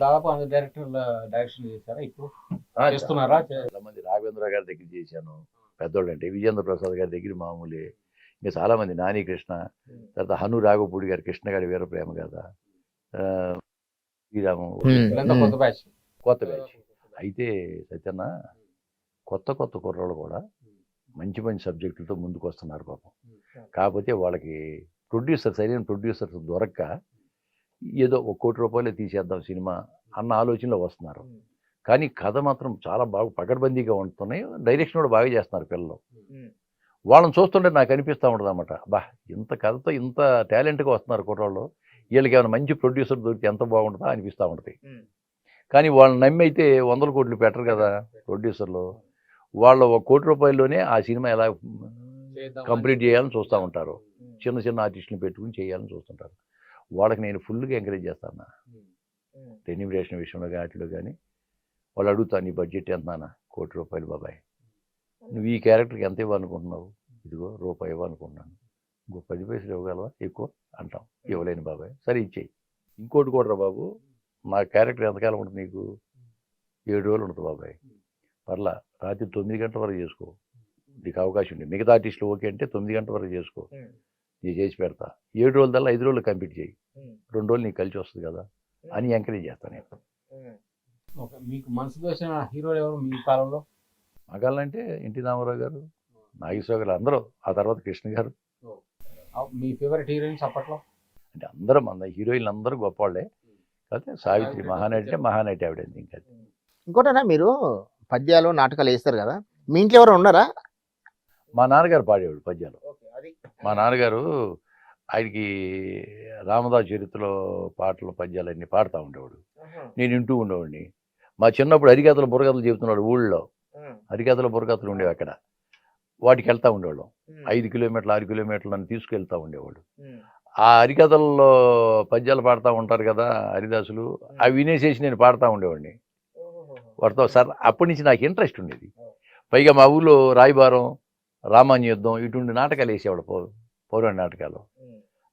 దాదాపు అన్ని డైరెక్టర్ల డైరెక్షన్ చేశారా ఇప్పుడు? చేస్తున్నారా? చాలా మంది రాఘవేంద్ర గారి దగ్గర చేశాను. పెద్దోళ్ళు అంటే విజేంద్ర ప్రసాద్ గారి దగ్గర మామూలే. ఇంకా చాలా మంది నాని కృష్ణ తర్వాత హను రాఘవపూడి గారి కృష్ణ గారి వీర ప్రేమ కదా ఆ, శ్రీరాము కొత్త బ్యాచ్. కొత్త బ్యాచ్. అయితే సత్యన్న కొత్త కొత్త కుర్రాళ్ళు కూడా మంచి మంచి సబ్జెక్టులతో ముందుకు వస్తున్నారు పాపం కాకపోతే వాళ్ళకి ప్రొడ్యూసర్ సరైన ప్రొడ్యూసర్స్ దొరక్క ఏదో ఒక కోటి రూపాయలు తీసేద్దాం సినిమా అన్న ఆలోచనలో వస్తున్నారు. కానీ కథ మాత్రం చాలా బాగా పకడ్బందీగా ఉంటున్నాయి. డైరెక్షన్ కూడా బాగా చేస్తున్నారు పిల్లలు. వాళ్ళని చూస్తుంటే నాకు అనిపిస్తూ ఉంటుంది అనమాట బా ఇంత కథతో ఇంత టాలెంట్గా వస్తున్నారు కుర్రాళ్ళు. వీళ్ళకి ఏమైనా మంచి ప్రొడ్యూసర్ దొరికితే ఎంత బాగుంటుందో అనిపిస్తూ ఉంటుంది. కానీ వాళ్ళని నమ్మి అయితే వందల కోట్లు పెట్టరు కదా ప్రొడ్యూసర్లు వాళ్ళ ఒక కోటి రూపాయల్లోనే ఆ సినిమా ఎలా కంప్లీట్ చేయాలని చూస్తూ ఉంటారు. చిన్న చిన్న ఆర్టిస్టులు పెట్టుకుని చేయాలని చూస్తుంటారు. వాళ్ళకి నేను ఫుల్గా ఎంకరేజ్ చేస్తాను? రెన్యూమరేషన్ విషయంలో వాటిలో కానీ వాళ్ళు అడుగుతాను నీ బడ్జెట్ ఎంత నాన్న కోటి రూపాయలు బాబాయ్. నువ్వు ఈ క్యారెక్టర్కి ఎంత ఇవ్వాలనుకుంటున్నావు ఇదిగో రూపాయి ఇవ్వాలనుకుంటున్నాను ఇంకో పది పైసలు ఇవ్వగలవా? ఎక్కువ అంటాం. ఇవ్వలేను బాబాయ్. సరే ఇచ్చేయి. ఇంకోటి కూడా బాబు. నా క్యారెక్టర్ ఎంతకాలం ఉంటుంది నీకు? ఏడు రోజులు ఉంటుంది బాబాయ్. పర్లా రాత్రి తొమ్మిది గంటల వరకు చేసుకో. నీకు అవకాశం ఉంది. మిగతా ఆర్టిస్టులు ఓకే అంటే తొమ్మిది గంటల వరకు చేసుకో. నేను చేసి పెడతా. ఏడు రోజుల దల్లా ఐదు రోజులు కంప్లీట్ చేయి. రెండు రోజులు నీకు కలిసి వస్తుంది కదా అని ఎంకరేజ్ చేస్తాను నేను. ఓకే. మీకు మనసుకు వచ్చిన హీరోలు ఎవరు మీ కాలంలో? మగాళ్ళంటే ఎన్టీ రామారావు గారు నాగేశ్వర గారు అందరూ ఆ తర్వాత కృష్ణ గారు. మీ ఫేవరెట్ హీరోయిన్స్ అప్పట్లో? అంటే అందరూ మన హీరోయిన్లు అందరూ గొప్పవాళ్ళే. కాకపోతే సావిత్రి మహానటి అంటే మహానటి. ఆవిడ ఇంకా. ఇంకోటనా మీరు పద్యాలు నాటకాలు వేస్తారు కదా. మీ ఇంట్లో ఎవరు ఉన్నారా? మా నాన్నగారు పాడేవాడు పద్యాలు. మా నాన్నగారు ఆయనకి రామదాస్ చరిత్రలో పాటలు పద్యాలు అన్ని పాడుతూ ఉండేవాడు. నేను వింటూ ఉండేవాడిని. మా చిన్నప్పుడు హరికథలు బుర్రకథలు చెబుతున్నాడు ఊళ్ళో. హరికథల బుర్రకథలు ఉండేవి అక్కడ. వాటికి వెళ్తూ ఉండేవాళ్ళం. ఐదు కిలోమీటర్లు ఆరు కిలోమీటర్లు అని తీసుకెళ్తూ ఉండేవాడు ఆ హరికథల్లో పద్యాలు పాడుతూ ఉంటారు కదా హరిదాసులు అవి వినేసేసి నేను పాడుతూ ఉండేవాడిని. వాటితో సార్ అప్పటి నుంచి నాకు ఇంట్రెస్ట్ ఉండేది. పైగా మా ఊళ్ళో రాయబారం రామాన్య యుద్ధం ఇటువంటి నాటకాలు వేసేవాడు పౌ పౌరాణ నాటకాలు.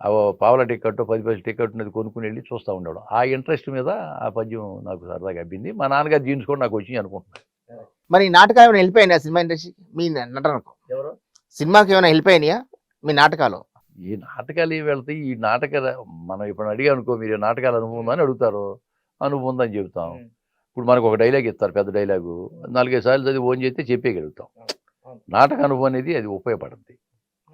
ఆ పావుల టికెట్ పది పైసలు టికెట్ ఉన్నది కొనుక్కుని వెళ్ళి చూస్తూ ఉండేవాడు. ఆ ఇంట్రెస్ట్ మీద ఆ పద్యం నాకు సరదాగా అబ్బింది. మా నాన్నగారు జీన్స్ కూడా నాకు వచ్చింది అనుకుంటున్నాను మరి ఈ నాటకాలు ఏమైనా అయినాయా సినిమా ఇండస్ట్రీ? మీ నటనకు? ఎవరు? సినిమాకి ఏమైనా హెల్ప్ అయినాయా మీ నాటకాలు? ఈ నాటకాలు ఏవి వెళ్తాయి? ఈ నాటక మనం ఇప్పుడు అడిగా అనుకో మీరు నాటకాలు అనుభవం అని అడుగుతారు. అనుభవం ఉందని చెబుతాం. ఇప్పుడు మనకు ఒక డైలాగ్ ఇస్తారు పెద్ద డైలాగు. నాలుగైదు సార్లు చదివి ఓన్ చేస్తే చెప్పేయగలుగుతాం. నాటక అనుభవం అనేది అది ఉపయోగపడుతుంది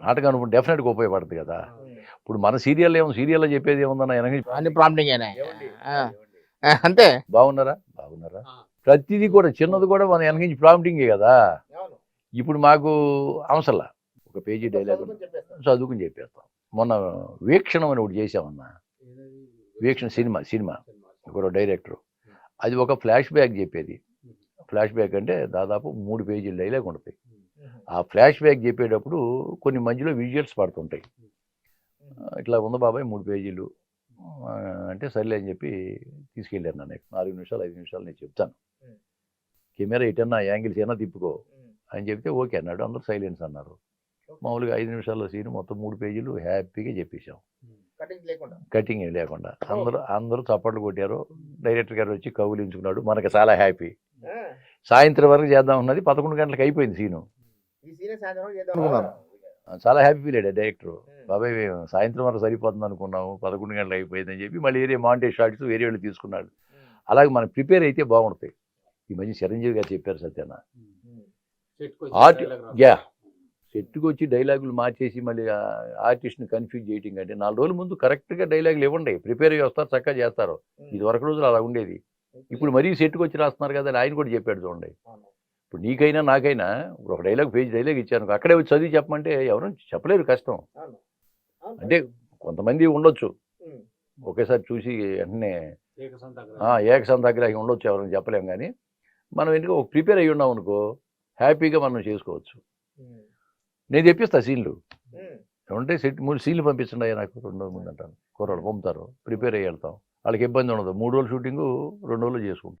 నాటక అనుభవం డెఫినెట్గా ఉపయోగపడుతుంది కదా. ఇప్పుడు మన సీరియల్ ఏమో సీరియల్లో చెప్పేది ఏముందన్న అన్ని ప్రాంప్టింగ్ అంతే? బాగున్నారా? బాగున్నారా? ప్రతిదీ కూడా చిన్నది కూడా మన వెనక నుంచి ప్రాంప్టింగే కదా. ఇప్పుడు మాకు అవసరంలా. ఒక పేజీ డైలాగ్ చదువుకుని చెప్పేస్తాం. మొన్న వీక్షణం అని ఒకటి చేసామన్నా వీక్షణ సినిమా సినిమా. ఒక డైరెక్టర్ అది ఒక ఫ్లాష్ బ్యాక్ చెప్పేది. ఫ్లాష్ బ్యాక్ అంటే దాదాపు మూడు పేజీల డైలాగ్ ఉంటుంది. ఆ ఫ్లాష్ బ్యాక్ చెప్పేటప్పుడు కొన్ని మధ్యలో విజువల్స్ పడుతుంటాయి. ఇట్లా ఉంది బాబాయ్ మూడు పేజీలు. అంటే సర్లే అని చెప్పి తీసుకెళ్ళాను నన్ను. నాలుగు నిమిషాలు ఐదు నిమిషాలు నేను చెప్తాను. కెమెరా ఎటన్నా యాంగిల్స్ ఏమైనా తిప్పుకో అని చెప్తే ఓకే అన్నాడు. అందరూ సైలెన్స్ అన్నారు. మామూలుగా ఐదు నిమిషాల్లో సీన్ మొత్తం మూడు పేజీలు హ్యాపీగా చెప్పేశాం. కటింగ్ ఏం లేకుండా. అందరూ అందరూ చప్పట్లు కొట్టారు. డైరెక్టర్ గారు వచ్చి కౌలించుకున్నాడు మనకు చాలా హ్యాపీ. సాయంత్రం వరకు చేద్దాం ఉన్నది పదకొండు గంటలకు అయిపోయింది సీను. చాలా హ్యాపీ ఫీల్ అయ్యాడు డైరెక్టర్ బాబాయ్ మేము సాయంత్రం వరకు సరిపోతుంది అనుకున్నాము పదకొండు గంటలకు అయిపోయింది అని చెప్పి మళ్ళీ వేరే మాంటే షార్ట్స్ వేరే వాళ్ళు తీసుకున్నాడు. అలాగే మనం ప్రిపేర్ అయితే బాగుంటాయి. ఈ మధ్య చిరంజీవి గారు చెప్పారు సత్యన ఆర్ట్ యా సెట్కి వచ్చి డైలాగులు మార్చేసి మళ్ళీ ఆర్టిస్ట్ని కన్ఫ్యూజ్ చేయటం కంటే నాలుగు రోజుల ముందు కరెక్ట్గా డైలాగులు ఇవ్వండి. ప్రిపేర్ వస్తారు చక్కగా చేస్తారు. ఇది వరకు రోజులు అలా ఉండేది. ఇప్పుడు మరీ సెట్కి వచ్చి రాస్తున్నారు కదా ఆయన కూడా చెప్పాడు చూడండి. ఇప్పుడు నీకైనా నాకైనా ఇప్పుడు ఒక డైలాగ్ పేజ్ డైలాగ్ ఇచ్చాను అక్కడే వచ్చి చదివి చెప్పమంటే ఎవరు చెప్పలేరు కష్టం. అంటే కొంతమంది ఉండొచ్చు. ఒకేసారి చూసి వెంటనే ఆ, ఏకసంతాగ్రహి ఉండొచ్చు ఎవరైనా చెప్పలేం కానీ మనం ఎందుకు ఒక ప్రిపేర్ అయ్యి ఉన్నాం అనుకో హ్యాపీగా మనం చేసుకోవచ్చు. నేను తెప్పిస్తా సీన్లు. ఏమంటే సెట్ మూడు సీన్లు పంపించండి అయ్యా నాకు రెండు రోజుల ముందు అంటాను. కూరలు పంపుతారు ప్రిపేర్ అయ్యి వెళ్తాం. వాళ్ళకి ఇబ్బంది ఉండదు. మూడు రోజులు షూటింగ్ రెండు రోజులు చేసుకుంటాం.